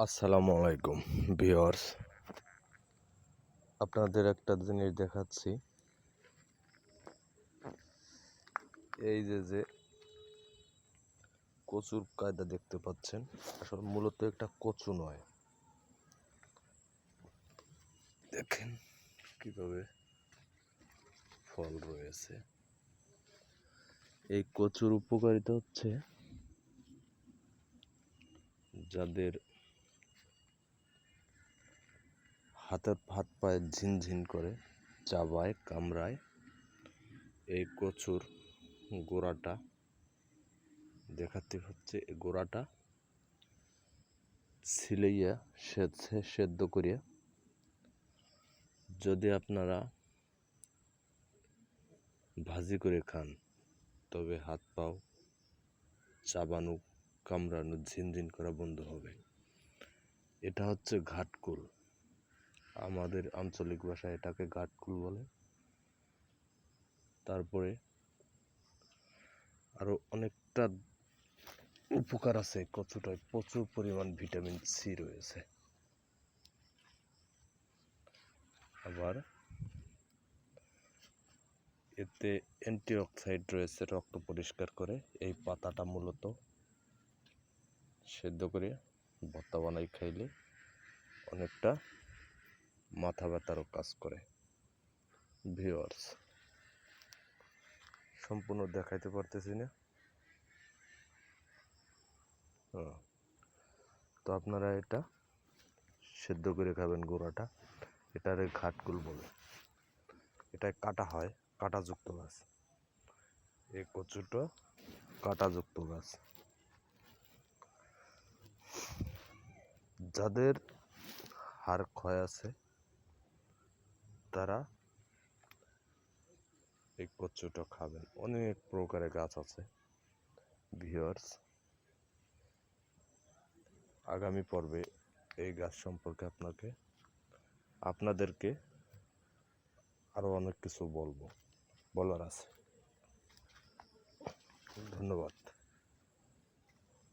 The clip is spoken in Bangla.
আসসালামু আলাইকুম ভিওয়ার্স আপনাদের একটা জিনিস দেখাচ্ছি। এই যে যে কচুর কায়দা দেখতে পাচ্ছেন, আসলে মূলত একটা কচু নয়। দেখেন কীভাবে ফল রয়েছে এই কচুর উপকারিতা হচ্ছে যাদের হাতের হাত পায়ে ঝিনঝিন করে চাবায়, কামড়ায়। এই কচুর গোড়াটা দেখাতে হচ্ছে গোড়াটা ছিলাইয়া সেদ্ধ করিয়া। যদি আপনারা ভাজি করে খান, তবে হাত পাও চাবানো, কামড়ানো ঝিনঝিন করা বন্ধ হবে। এটা হচ্ছে ঘাটকুল। আমাদের আঞ্চলিক ভাষায় এটাকে ঘাটকুল বলে। তারপরে আরও অনেকটা উপকার আছে কচুটায় প্রচুর পরিমাণ ভিটামিন সি রয়েছে। আবার এতে অ্যান্টিঅক্সাইড রয়েছে রক্ত পরিষ্কার করে, এই পাতাটা মূলত সেদ্ধ করে ভর্তা বানাই খাইলে অনেকটা মাথা ব্যথারও কাজ করে। ভিওয়ার্স সম্পূর্ণ দেখাইতে পারতেছি না। তো আপনারা এটা সেদ্ধ করে খাবেন গোড়াটা। এটারে ঘাটকুল বলে। এটায় কাটা হয়, কাঁটাযুক্ত গাছ এই কচুটা কাঁটাযুক্ত গাছ যাদের হাড় ক্ষয় আছে তারা এই কচুটা খাবেন। অনেক প্রকারের গাছ আছে ভিওয়ার্স আগামী পর্বে এই গাছ সম্পর্কে আপনাকে, আপনাদেরকে আরও অনেক কিছু বলব, বলার আছে। ধন্যবাদ।